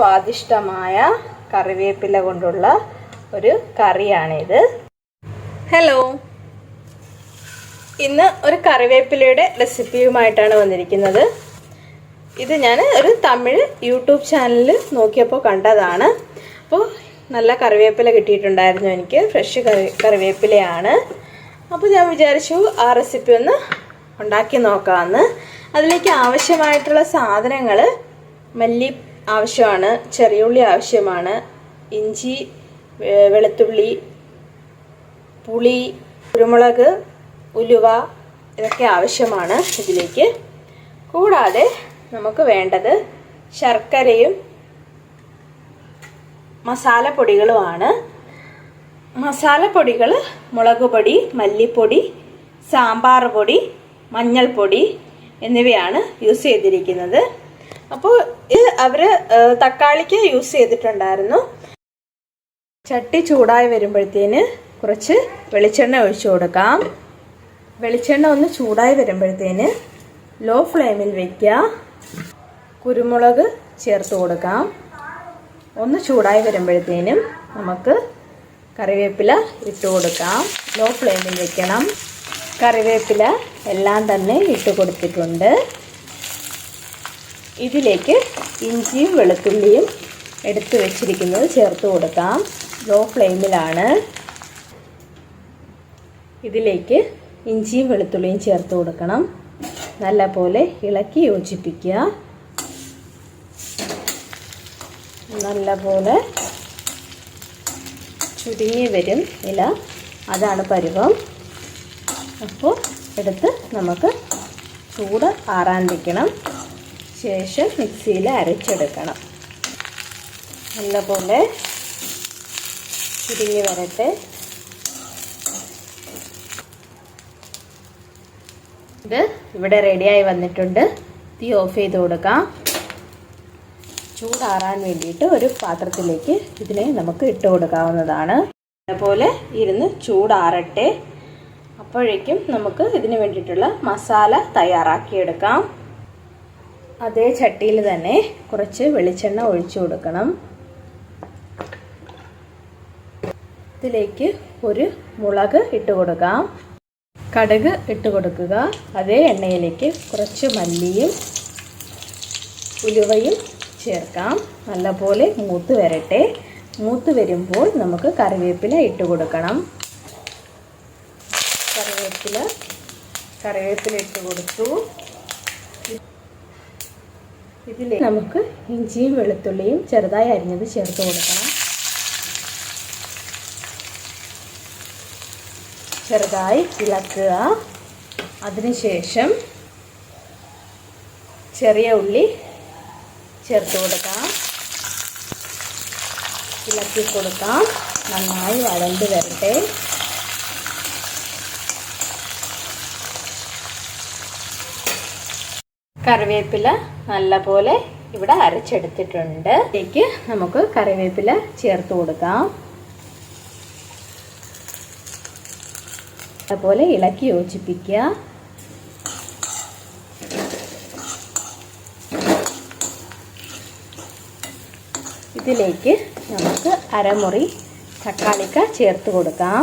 സ്വാദിഷ്ടമായ കറിവേപ്പില കൊണ്ടുള്ള ഒരു കറിയാണിത്. ഹലോ ഇന്ന് ഒരു കറിവേപ്പിലയുടെ റെസിപ്പിയുമായിട്ടാണ് വന്നിരിക്കുന്നത്. ഇത് ഞാൻ ഒരു തമിഴ് യൂട്യൂബ് ചാനലിൽ നോക്കിയപ്പോൾ കണ്ടതാണ്. അപ്പോൾ നല്ല കറിവേപ്പില കിട്ടിയിട്ടുണ്ടായിരുന്നു എനിക്ക്. ഫ്രഷ് കറി കറിവേപ്പിലയാണ്. അപ്പോൾ ഞാൻ വിചാരിച്ചു ആ റെസിപ്പി ഒന്ന് ഉണ്ടാക്കി നോക്കാമെന്ന് അതിലേക്ക് ആവശ്യമായിട്ടുള്ള സാധനങ്ങൾ മല്ലി ആവശ്യമാണ് ചെറിയുള്ളി ആവശ്യമാണ് ഇഞ്ചി വെളുത്തുള്ളി പുളി കുരുമുളക് ഉലുവ ഇതൊക്കെ ആവശ്യമാണ് ഇതിലേക്ക്. കൂടാതെ നമുക്ക് വേണ്ടത് ശർക്കരയും മസാലപ്പൊടികളുമാണ്. മസാലപ്പൊടികൾ മുളക് പൊടി മല്ലിപ്പൊടി സാമ്പാർ പൊടി മഞ്ഞൾപ്പൊടി എന്നിവയാണ് യൂസ് ചെയ്തിരിക്കുന്നത്. അപ്പോൾ ഇത് അവർ തക്കാളിക്ക് യൂസ് ചെയ്തിട്ടുണ്ടായിരുന്നു. ചട്ടി ചൂടായി വരുമ്പോഴത്തേന് കുറച്ച് വെളിച്ചെണ്ണ ഒഴിച്ചു കൊടുക്കാം. വെളിച്ചെണ്ണ ഒന്ന് ചൂടായി വരുമ്പോഴത്തേന് ലോ ഫ്ലെയിമിൽ വയ്ക്കുക കുരുമുളക് ചേർത്ത് കൊടുക്കാം. ഒന്ന് ചൂടായി വരുമ്പോഴത്തേനും നമുക്ക് കറിവേപ്പില ഇട്ട് കൊടുക്കാം. ലോ ഫ്ലെയിമിൽ വെക്കണം. കറിവേപ്പില എല്ലാം തന്നെ ഇട്ട് കൊടുത്തിട്ടുണ്ട്. ഇതിലേക്ക് ഇഞ്ചിയും വെളുത്തുള്ളിയും എടുത്തു വെച്ചിരിക്കുന്നത് ചേർത്ത് കൊടുക്കാം. ലോ ഫ്ലെയിമിലാണ് ഇതിലേക്ക് ഇഞ്ചിയും വെളുത്തുള്ളിയും ചേർത്ത് കൊടുക്കണം. നല്ലപോലെ ഇളക്കി യോജിപ്പിക്കുക. നല്ലപോലെ ചുരുങ്ങി വരും ഇല. അതാണ് പരുവം. അപ്പോൾ എടുത്ത് നമുക്ക് ചൂട് ആറാൻ വയ്ക്കണം ശേഷം മിക്സിയിൽ അരച്ചെടുക്കണം. നല്ലപോലെ ചുരുങ്ങി വരട്ടെ. ഇത് ഇവിടെ റെഡിയായി വന്നിട്ടുണ്ട്. തീ ഓഫ് ചെയ്ത് കൊടുക്കാം. ചൂടാറാൻ വേണ്ടിയിട്ട് ഒരു പാത്രത്തിലേക്ക് ഇതിനെ നമുക്ക് ഇട്ട് കൊടുക്കാവുന്നതാണ്. അതുപോലെ ഇരുന്ന് ചൂടാറട്ടെ. അപ്പോഴേക്കും നമുക്ക് ഇതിന് വേണ്ടിയിട്ടുള്ള മസാല തയ്യാറാക്കിയെടുക്കാം. അതേ ചട്ടിയിൽ തന്നെ കുറച്ച് വെളിച്ചെണ്ണ ഒഴിച്ചു കൊടുക്കണം. ഇതിലേക്ക് ഒരു മുളക് ഇട്ട് കൊടുക്കാം. കടുക് ഇട്ട് കൊടുക്കുക. അതേ എണ്ണയിലേക്ക് കുറച്ച് മല്ലിയും ഉലുവയും ചേർക്കാം. നല്ലപോലെ മൂത്ത് വരട്ടെ. മൂത്ത് വരുമ്പോൾ നമുക്ക് കറിവേപ്പില ഇട്ട് കൊടുക്കണം. കറിവേപ്പില കറിവേപ്പില ഇട്ട് കൊടുത്തു. ഇതിൽ നമുക്ക് ഇഞ്ചിയും വെളുത്തുള്ളിയും ചെറുതായി അരിഞ്ഞത് ചേർത്ത് കൊടുക്കണം. ചെറുതായി ഇളക്കുക. അതിനുശേഷം ചെറിയ ഉള്ളി ചേർത്ത് കൊടുക്കാം. ഇളക്കി കൊടുക്കാം. നന്നായി വഴണ്ട് വരട്ടെ. കറിവേപ്പില നല്ലപോലെ ഇവിടെ അരച്ചെടുത്തിട്ടുണ്ട്. ഇതിലേക്ക് നമുക്ക് കറിവേപ്പില ചേർത്ത് കൊടുക്കാം. അതുപോലെ ഇളക്കി യോജിപ്പിക്കുക. ഇതിലേക്ക് നമുക്ക് അരമുറി തക്കാളിക്ക ചേർത്ത് കൊടുക്കാം.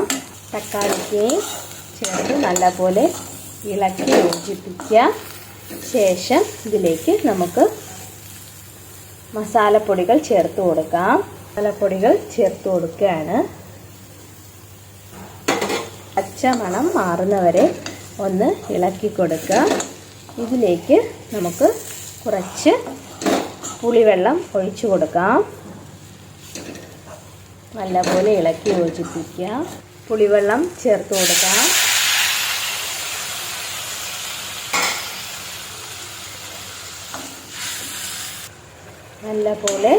തക്കാളിക്കയും ചേർത്ത് നല്ലപോലെ ഇളക്കി യോജിപ്പിക്കുക. ശേഷം ഇതിലേക്ക് നമുക്ക് മസാലപ്പൊടികൾ ചേർത്ത് കൊടുക്കാം. മസാലപ്പൊടികൾ ചേർത്ത് കൊടുക്കുകയാണ്. പച്ചമണം മാറുന്നവരെ ഒന്ന് ഇളക്കി കൊടുക്കുക. ഇതിലേക്ക് നമുക്ക് കുറച്ച് പുളിവെള്ളം ഒഴിച്ചു കൊടുക്കാം. നല്ലപോലെ ഇളക്കി യോജിപ്പിക്കുക. പുളിവെള്ളം ചേർത്ത് കൊടുക്കാം. നല്ലപോലെ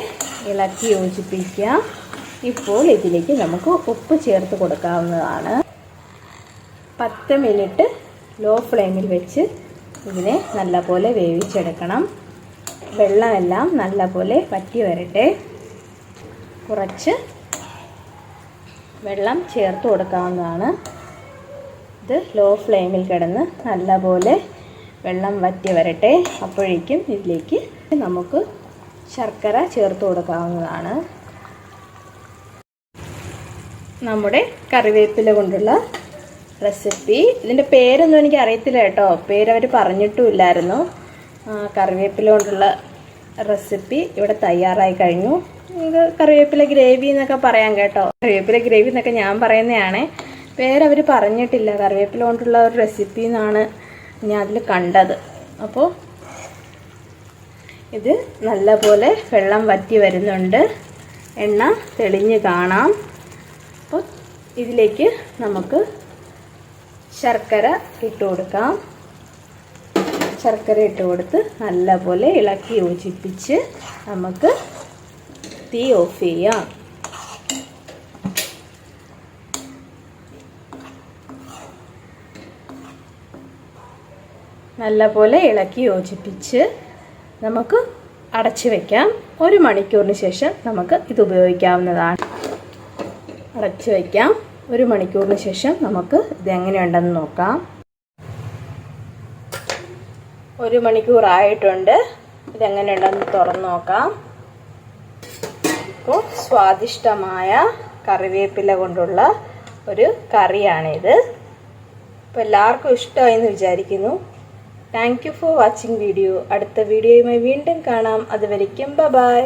ഇളക്കി യോജിപ്പിക്കുക. ഇപ്പോൾ ഇതിലേക്ക് നമുക്ക് ഉപ്പ് ചേർത്ത് കൊടുക്കാവുന്നതാണ്. പത്ത് മിനിറ്റ് ലോ ഫ്ലെയിമിൽ വെച്ച് ഇതിനെ നല്ലപോലെ വേവിച്ചെടുക്കണം. വെള്ളമെല്ലാം നല്ലപോലെ വറ്റി വരട്ടെ. കുറച്ച് വെള്ളം ചേർത്ത് കൊടുക്കാവുന്നതാണ്. ഇത് ലോ ഫ്ലെയിമിൽ കിടന്ന് നല്ലപോലെ വെള്ളം വറ്റി വരട്ടെ. അപ്പോഴേക്കും ഇതിലേക്ക് നമുക്ക് ശർക്കര ചേർത്ത് കൊടുക്കാവുന്നതാണ്. നമ്മുടെ കറിവേപ്പില കൊണ്ടുള്ള റെസിപ്പി. ഇതിന്റെ പേരൊന്നും എനിക്ക് അറിയത്തില്ല കേട്ടോ. പേരവർ പറഞ്ഞിട്ടുമില്ലായിരുന്നു. കറിവേപ്പില കൊണ്ടുള്ള റെസിപ്പി ഇവിടെ തയ്യാറായി കഴിഞ്ഞു. ഇത് കറിവേപ്പില ഗ്രേവി എന്നൊക്കെ പറയാം കേട്ടോ. കറിവേപ്പില ഗ്രേവി എന്നൊക്കെ ഞാൻ പറയുന്നതാണ്. പേരവർ പറഞ്ഞിട്ടില്ല. കറിവേപ്പില കൊണ്ടുള്ള ഒരു റെസിപ്പി എന്നാണ് ഞാൻ അതിൽ കണ്ടത്. അപ്പോൾ ഇത് നല്ലപോലെ വെള്ളം വറ്റി വരുന്നുണ്ട്. എണ്ണ തെളിഞ്ഞ് കാണാം. അപ്പോൾ ഇതിലേക്ക് നമുക്ക് ശർക്കര ഇട്ട് കൊടുക്കാം. ശർക്കര ഇട്ട് കൊടുത്ത് നല്ലപോലെ ഇളക്കി യോജിപ്പിച്ച് നമുക്ക് തീ ഓഫ് ചെയ്യാം. നല്ലപോലെ ഇളക്കി യോജിപ്പിച്ച് നമുക്ക് അടച്ചു വയ്ക്കാം ഒരു മണിക്കൂറിന് ശേഷം നമുക്ക് ഇത് ഉപയോഗിക്കാവുന്നതാണ്. അടച്ചു വയ്ക്കാം ഒരു മണിക്കൂറിന് ശേഷം നമുക്ക് ഇത് എങ്ങനെയുണ്ടെന്ന് നോക്കാം. ഒരു മണിക്കൂറായിട്ടുണ്ട്. ഇതെങ്ങനെയുണ്ടെന്ന് തുറന്ന് നോക്കാം. ഇപ്പോൾ സ്വാദിഷ്ടമായ കറിവേപ്പില കൊണ്ടുള്ള ഒരു കറിയാണിത്. അപ്പോൾ എല്ലാവർക്കും ഇഷ്ടമായി എന്ന് വിചാരിക്കുന്നു. Thank you for watching video അടുത്ത വീഡിയോയുമായി വീണ്ടും കാണാം. അതുവരയ്ക്കും ബ ബായ്